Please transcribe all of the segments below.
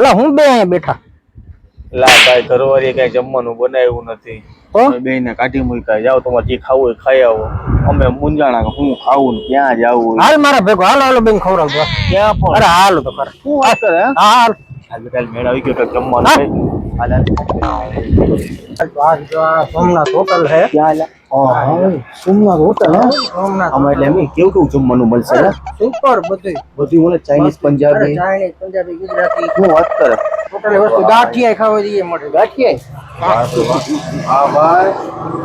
એટલે હું બે અહીંયા બેઠા? લા ભાઈ ઘરવાળી કઈ જમવાનું બનાવ્યું નથી. બે ને કાઢી મૂક્યા. જાઓ તમારે જે ખાવું હોય ખાઈ આવો. અમે મુંજાણા હું ખાવું ને ક્યાં જાવું હાલ મારા ભેગો હાલ હાલો બેન ખવડાવજો. ક્યાં પણ? અરે હાલો તો કર. શું વાત કરે હાલ હાલ. બેટા મેળ આવી ગયો તો જમવાનું કઈ. હાલ હાલ. આ જો આ સોમનાથ હોટલ છે ક્યાં હાલ સોમનાથ હોટલ હે સોમનાથ આમાં એટલે એમ કેવું કેવું જમવાનું મળશે હે? સુપર બધું બધું મળે ચાઇનીઝ અરે પંજાબી ચાઇનીઝ પંજાબી ગુજરાતી શું વાત કરે ટોટલી વસ્તુ ગાંઠિયા ખાવા દઈએ મળે ગાંઠિયા હા ભાઈ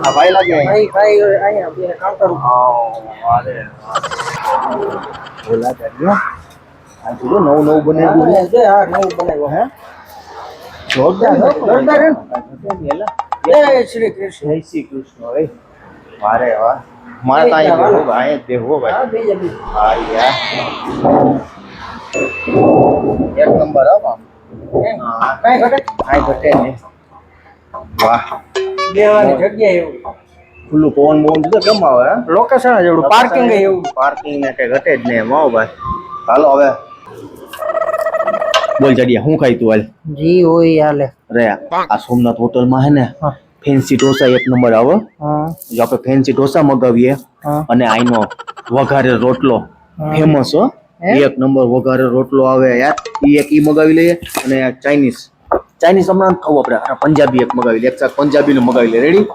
હા ભાઈ લાગે ખાઈ ખાઈ અહીંયા બે કાઉન્ટર બોલા કર્યો આ જો નવું નવું બનાવ્યું છે. જે આ નવું બનાવ્યું હે જોરદાર. જય શ્રી કૃષ્ણ. જય શ્રી કૃષ્ણ ભાઈ. મારે વાહ મારે તો અહીંયા ભાઈ અહીંયા જ ભાઈ. હા બીજા બીજા હા યાર એક નંબર હો બાપ. કાંઈ ઘટે? કાંઈ ઘટે નહીં. વાહ. બેવાની જગ્યા એવું. ખુલ્લું પવન બવન તો કેમ આવે લોકેશન જ એવું પાર્કિંગ એવું. પાર્કિંગ ને કઈ ઘટે જ નહીં એમ આવો ભાઈ. હાલો હવે. બોલ જડિયા શું ખાઈ તું હાલ? જી હોય હાલે. રે આ સોમનાથ હોટલમાં હે ને ફેન્સી ઢોસા એક નંબર આવે. જો આપણે ફેન્સી ઢોસા મગાવીએ અને આઈનો વઘારે રોટલો ફેમસ હો. એક નંબર વઘારે રોટલો આવે યાર. ઈ એક ઈ મગાવી લઈએ અને ચાઇનીઝ ચાઇનીઝ હમણાં ખાવું આપણે. પંજાબી એક મગાવી લઈએ. એક શાક પંજાબી નું મગાવી લે રેડી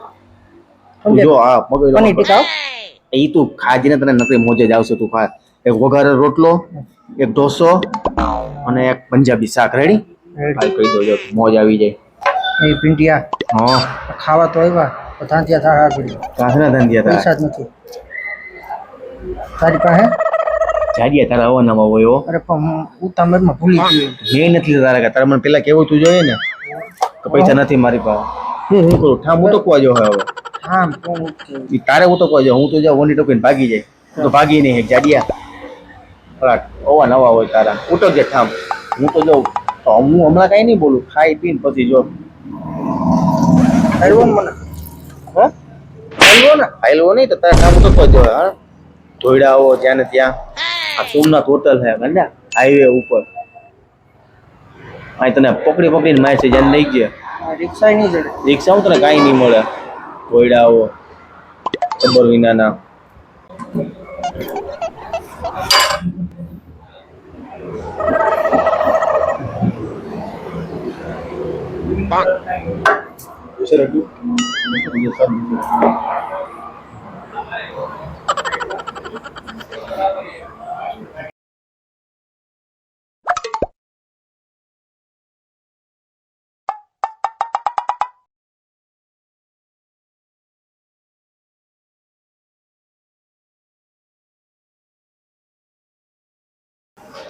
જો આ મગાવી લો. ઈ તું ખાજીને તને નકરી મોજે જ આવશે તું ખા. એક વઘારે રોટલો એક ઢોસો અને એક પંજાબી શાક. રેડી ભાઈ કહી દો મોજ આવી જાય. એ પિંટિયા હા. ખાવા તો આવ્યા તો ધાંધિયા થા આગળ કાસના ધાંધિયા થા પૈસા જ નથી. તારી પાસે? જાડિયા તારા આવવાનામાં હોય હો. અરે પણ હું ઉતામળમાં ભૂલી ગયો. મેં નથી તારા તારે મને પેલા કેવું તું જોઈએ ને કે પૈસા નથી મારી પાસે. હું હું કરું ઠામ ઉતકવા જો હવે હા તારે હું તો તારે ઉતકવા જો હું તો જાઉં ઓની ટોકીને ભાગી જાય. તો ભાગી નહીં જાડિયા. ફરાક ઓવા નવા હોય તારા. ઉતકજે ઠામ. હું તો જાઉં. તો હું હમણાં કાંઈ નહીં બોલું. ખાઈ પીને પછી જો. આવ્યો ને મને. હા? આવ્યો ને. હાઈલવો નહીં તો તારે તો તો જો હા? ધોઈડા આવો જ્યાં ને ત્યાં. આ સોમનાથ હોટલ છે ગંડા હાઈવે ઉપર. અહીં તને પકડી પકડીને માય છે જ્યાં લઈ ગયા. રિક્ષા નહીં જડે રિક્ષા હું તને કાંઈ નહીં મળે. કોયડાઓ ખબર વિનાના.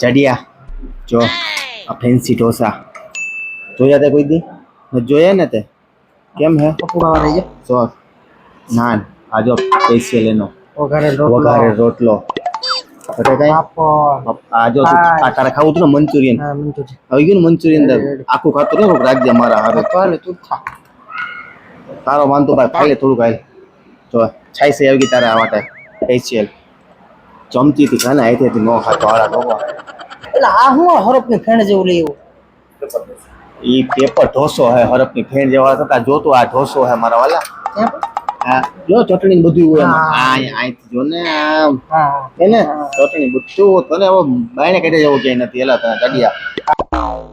ચડિયા જો આ ફેન્સી ઢોસા જોયા તે કોઈ દી જોયા ને તે. કેમ હે? પકોડા જાય નાન આજો સ્પેશિયલ એનો. વઘારે વઘારે રોટલો. કઈ? પાપડ. આ તારે ખાવું હતું ને મંચુરિયન. આવી ગયું ને મંચુરિયન આખું ખાતું ને રાખજે મારા હારે. ચાલે તું ખા. તારો માનતો ભાઈ ખાઈ લે થોડુંક હાલ જો છાઈ સે આવી ગઈ તારા માટે. સ્પેશિયલ ચમચી થી ખાને આઈથી નો ખાતો હારા લોકો એટલે આ હું હરપની ફેણ જેવું લેવું ઈ પેપર ઢોસો હે હરફની ફેણ જેવા થતા જોતો આ ઢોસો હે મારા વાલા. જો ચટણી બધું હોય આ અહીંથી જો ને આમ. હા. હે ને? ચટણી બધું તને હવે બાયણે કાઢે જેવું ક્યાંય નથી. એલા તને કાઢ્યા